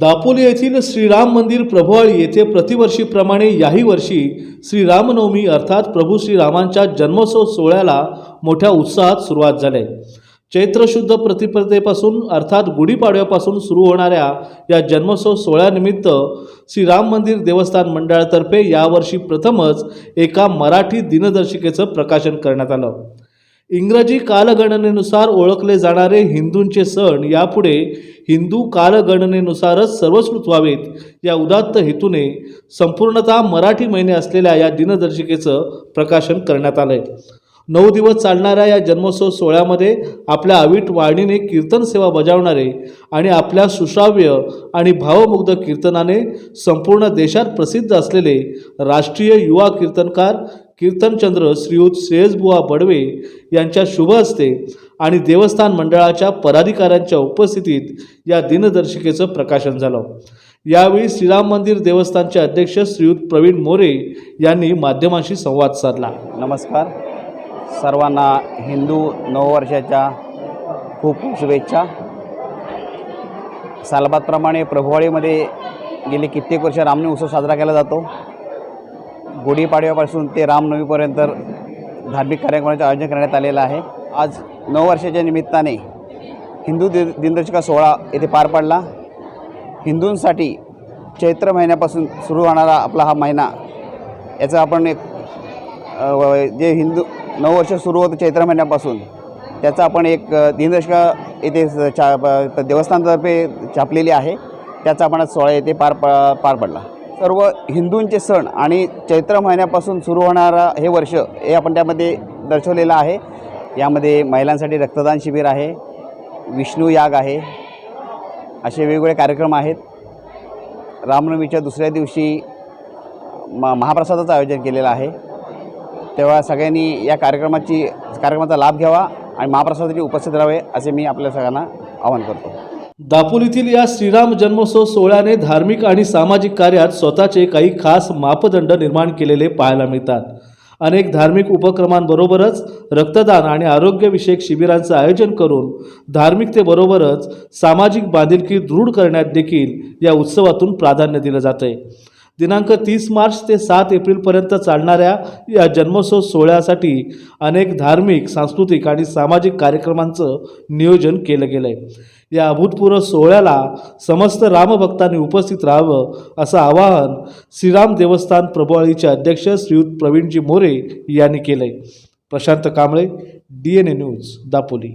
दापोली येथील श्रीराम मंदिर प्रभुवाळी येथे प्रतिवर्षीप्रमाणे याही वर्षी श्रीरामनवमी अर्थात प्रभू श्रीरामांच्या जन्मोत्सव सोहळ्याला मोठ्या उत्साहात सुरुवात झाली. चैत्रशुद्ध प्रतिपदेपासून अर्थात गुढीपाडव्यापासून सुरू होणाऱ्या या जन्मोत्सव सोहळ्यानिमित्त श्रीराम मंदिर देवस्थान मंडळातर्फे यावर्षी प्रथमच एका मराठी दिनदर्शिकेचं प्रकाशन करण्यात आलं. इंग्रजी कालगणनेनुसार ओळखले जाणारे हिंदूंचे सण यापुढे हिंदू कालगणनेनुसारच सर्वस्कृत व्हावेत या उदात्त हेतूने संपूर्णतः मराठी महिने असलेल्या या दिनदर्शिकेचं प्रकाशन करण्यात आलंय. नऊ दिवस चालणाऱ्या या जन्मोत्सव सोहळ्यामध्ये आपल्या अवीट वाणीने कीर्तन सेवा बजावणारे आणि आपल्या सुश्राव्य आणि भावमुग्ध कीर्तनाने संपूर्ण देशात प्रसिद्ध असलेले राष्ट्रीय युवा कीर्तनकार कीर्तनचंद्र श्रीयुत श्रेयसबुवा बडवे यांच्या शुभ हस्ते आणि देवस्थान मंडळाच्या पदाधिकाऱ्यांच्या उपस्थितीत या दिनदर्शिकेचं प्रकाशन झालं. यावेळी श्रीराम मंदिर देवस्थानचे अध्यक्ष श्रीयुत प्रवीण मोरे यांनी माध्यमांशी संवाद साधला. नमस्कार. सर्वांना हिंदू नववर्षाच्या खूप खूप शुभेच्छा. सालबादप्रमाणे प्रभुवाळीमध्ये गेली कित्येक वर्ष रामने उत्सव साजरा केला जातो. गुढीपाडव्यापासून ते रामनवमीपर्यंत धार्मिक कार्यक्रमाचे आयोजन करण्यात आलेलं आहे. आज नववर्षाच्या निमित्ताने हिंदू दि दिनदर्शिका सोहळा येथे पार पडला. हिंदूंसाठी चैत्र महिन्यापासून सुरू होणारा आपला हा महिना याचा आपण एक जे हिंदू नववर्ष सुरू होतं चैत्र महिन्यापासून त्याचा आपण एक दिनदर्शिका येथे चा देवस्थानतर्फे छापलेली आहे. त्याचा आपण आज सोहळा येथे पार प पार पडला. सर्व हिंदूंचे सण आणि चैत्र महिन्यापासून सुरू होणारा हे वर्ष हे आपण त्यामध्ये दर्शवलेलं आहे. यामध्ये महिलांसाठी रक्तदान शिबिर आहे. विष्णू याग आहे. असे वेगवेगळे कार्यक्रम आहेत. रामनवमीच्या दुसऱ्या दिवशी म महाप्रसादाचं आयोजन केलेलं आहे. तेव्हा सगळ्यांनी या कार्यक्रमाची कार्यक्रमाचा लाभ घ्यावा आणि महाप्रसादाची उपस्थित राहावे असे मी आपल्या सगळ्यांना आवाहन करतो. दापोलीतील या श्रीराम जन्मोत्सव सोहळ्याने धार्मिक आणि सामाजिक कार्यात स्वतःचे काही खास मापदंड निर्माण केलेले पाहायला मिळतात. अनेक धार्मिक उपक्रमांबरोबरच रक्तदान आणि आरोग्यविषयक शिबिरांचं आयोजन करून धार्मिकतेबरोबरच सामाजिक बांधिलकी दृढ करण्यात देखील या उत्सवातून प्राधान्य दिलं जातं दिनांक तीस मार्च ते सात एप्रिलपर्यंत चालणाऱ्या या जन्मोत्सव सोहळ्यासाठी अनेक धार्मिक सांस्कृतिक आणि सामाजिक कार्यक्रमांचं नियोजन केलं गेलं आहे या अभूतपूर्व सोहळ्याला समस्त रामभक्तांनी उपस्थित राहावं असं आवाहन श्रीराम देवस्थान प्रभुवाळीचे अध्यक्ष श्रीयुत प्रवीणजी मोरे यांनी केलं आहे Prashant Kamble D N A news Dapoli.